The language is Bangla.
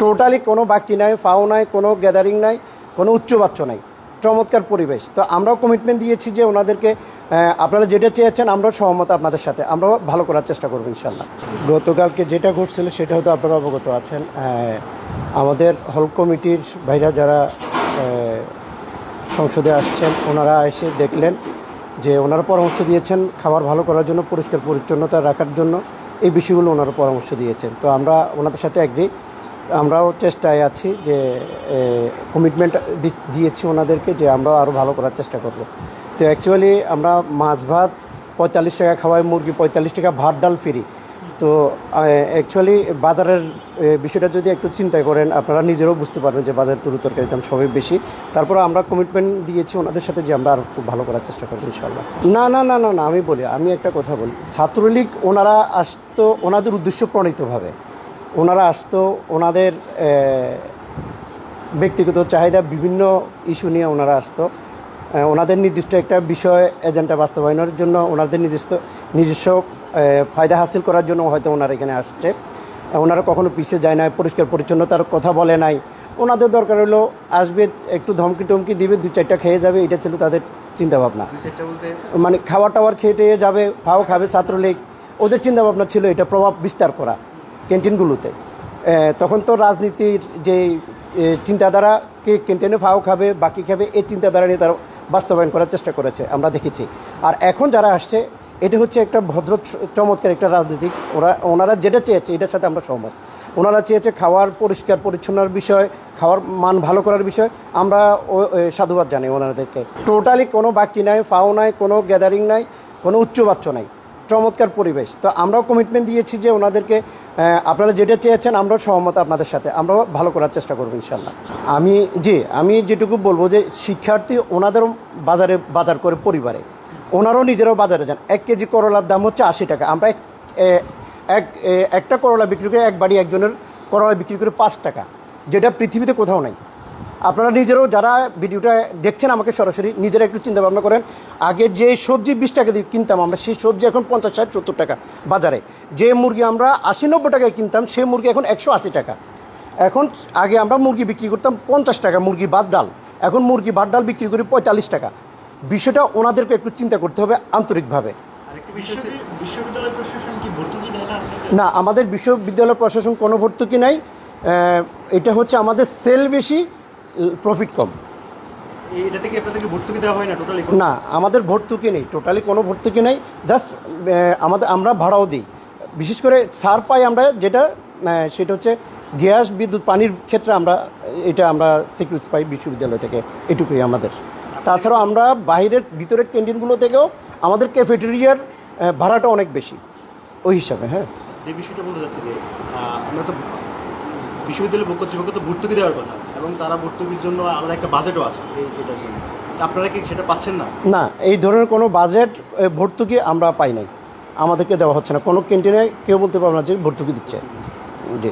টোটালি কোনো বাকি নাই, ফাও নাই, কোনো গ্যাদারিং নাই, কোনো উচ্চবাচ্য নাই। চমৎকার পরিবেশ। তো আমরাও কমিটমেন্ট দিয়েছি যে ওনাদেরকে আপনারা যেটা চেয়েছেন আমরাও সহমত আপনাদের সাথে। আমরাও ভালো করার চেষ্টা করব ইনশাল্লাহ গতকালকে যেটা ঘটছিল সেটা হয়তো আপনারা অবগত আছেন। আমাদের হল কমিটির ভাইরা যারা সংসদে আসছেন, ওনারা এসে দেখলেন যে ওনারা পরামর্শ দিয়েছেন খাবার ভালো করার জন্য, পরিষ্কার পরিচ্ছন্নতা রাখার জন্য। এই বিষয়গুলো ওনারা পরামর্শ দিয়েছেন। তো আমরা ওনাদের সাথে অ্যাগ্রি আমরাও চেষ্টায় আছি যে কমিটমেন্ট দিয়েছি ওনাদেরকে যে আমরা আরও ভালো করার চেষ্টা করব। তো অ্যাকচুয়ালি আমরা মাছ ভাত পঁয়তাল্লিশ টাকা খাওয়াই, মুরগি পঁয়তাল্লিশ টাকা, ভাত, ডাল ফ্রি তো অ্যাকচুয়ালি বাজারের বিষয়টা যদি একটু চিন্তা করেন, আপনারা নিজেরাও বুঝতে পারবেন যে বাজারের তুরু তরকারির দাম সবই বেশি। তারপরে আমরা কমিটমেন্ট দিয়েছি ওনাদের সাথে যে আমরা আরও খুব ভালো করার চেষ্টা করব ইনশাল্লাহ না না না না না, আমি বলি, আমি একটা কথা বলি। ছাত্রলীগ ওনারা আসতো, ওনাদের উদ্দেশ্য প্রণীতভাবে। ওনারা আসতো ওনাদের ব্যক্তিগত চাহিদা বিভিন্ন ইস্যু নিয়ে ওনারা আসতো। ওনাদের নির্দিষ্ট একটা বিষয় এজেন্ডা বাস্তবায়নের জন্য ওনাদের নিজস্ব নিজস্ব ফায়দা হাসিল করার জন্য হয়তো ওনারা এখানে আসছে। ওনারা কখনো পিছিয়ে যায় না পরিষ্কার পরিচ্ছন্নতার কথা বলে নাই। ওনাদের দরকার হলো আসবে একটু ধমকি টমকি দিবে দু চারটা খেয়ে যাবে এটা ছিল তাদের চিন্তাভাবনা। মানে খাবার টাওয়ার খেয়ে টেয়ে যাবে ফাও খাবে ছাত্রলীগ ওদের চিন্তাভাবনা ছিল এটা প্রভাব বিস্তার করা। ক্যান্টিনগুলোতে। তখন তো রাজনীতির যে চিন্তাধারা, কে ক্যান্টিনে ফাও খাবে, বাকি খাবে, এই চিন্তাধারা নিয়ে তারা বাস্তবায়ন করার চেষ্টা করেছে, আমরা দেখেছি। আর এখন যারা আসছে, এটা হচ্ছে একটা ভদ্র চমৎকার একটা রাজনীতিক। ওরা, ওনারা যেটা চেয়েছে, এটার সাথে আমরা সহমত। ওনারা চেয়েছে খাওয়ার পরিষ্কার, পরিচ্ছন্নার বিষয়, খাওয়ার মান ভালো করার বিষয়। আমরা সাধুবাদ জানি ওনাদেরকে। টোটালি কোনো বাকি নাই, ফাও নাই, কোনো গ্যাদারিং নাই, কোনো উচ্চবাচ্য নাই। চমৎকার পরিবেশ। তো আমরাও কমিটমেন্ট দিয়েছি যে ওনাদেরকে আপনারা যেটা চেয়েছেন, আমরাও সহমত আপনাদের সাথে। আমরাও ভালো করার চেষ্টা করব ইনশাল্লাহ আমি, জি, আমি যেটুকু বলব যে, শিক্ষার্থী ওনাদেরও বাজারে, বাজার করে পরিবারে, ওনারাও নিজেরাও বাজারে যান। এক কেজি করলার দাম হচ্ছে আশি টাকা। আমরা এক একটা করলা বিক্রি করে এক বাড়ি একজনের করলা বিক্রি করে পাঁচ টাকা, যেটা পৃথিবীতে কোথাও নাই। আপনারা নিজেরও যারা ভিডিওটা দেখছেন আমাকে সরাসরি নিজেরা একটু চিন্তা ভাবনা করেন। আগে যে সবজি বিশ টাকা দিয়ে কিনতাম আমরা সেই সবজি এখন পঞ্চাশ ষাট সত্তর টাকা বাজারে। যে মুরগি আমরা আশি নব্বই টাকায় কিনতাম সেই মুরগি এখন একশো আশি টাকা। এখন আগে আমরা মুরগি বিক্রি করতাম পঞ্চাশ টাকা মুরগি বাদ ডাল। এখন মুরগি বাদ ডাল বিক্রি করি পঁয়তাল্লিশ টাকা। বিষয়টা ওনাদেরকে একটু চিন্তা করতে হবে আন্তরিকভাবে। না আমাদের বিশ্ববিদ্যালয় প্রশাসন কোনো ভর্তুকি নাই। এটা হচ্ছে আমাদের সেল বেশি প্রফিট কম। এটা থেকে আপনাদেরকে ভর্তুকি দেওয়া হয় না টোটালি না আমাদের ভর্তুকি নেই টোটালি কোনো ভর্তুকি নেই। জাস্ট আমাদের আমরা ভাড়াও দিই। বিশেষ করে সার পাই আমরা যেটা সেটা হচ্ছে গ্যাস বিদ্যুৎ পানির ক্ষেত্রে আমরা এটা আমরা সিকিউরিটি পাই বিশ্ববিদ্যালয় থেকে এটুকুই আমাদের। তাছাড়াও আমরা বাইরের ভিতরের ক্যান্টিনগুলো থেকেও আমাদের ক্যাফেটেরিয়ার ভাড়াটা অনেক বেশি। ওই হিসাবে হ্যাঁ। যে বিষয়টা বলতে যাচ্ছে যে আমরা তো বিশ্ববিদ্যালয় পক্ষ কর্তৃপক্ষ তো ভর্তুকি দেওয়ার কথা এবং তারা ভর্তুকির জন্য আলাদা একটা বাজেটও আছে জন্য। আপনারা কি সেটা পাচ্ছেন না? না, এই ধরনের কোনো বাজেট ভর্তুকি আমরা পাই নাই। আমাদেরকে দেওয়া হচ্ছে না। কোনো ক্যান্টিনে কেউ বলতে পারবে না যে ভর্তুকি দিচ্ছে। জি।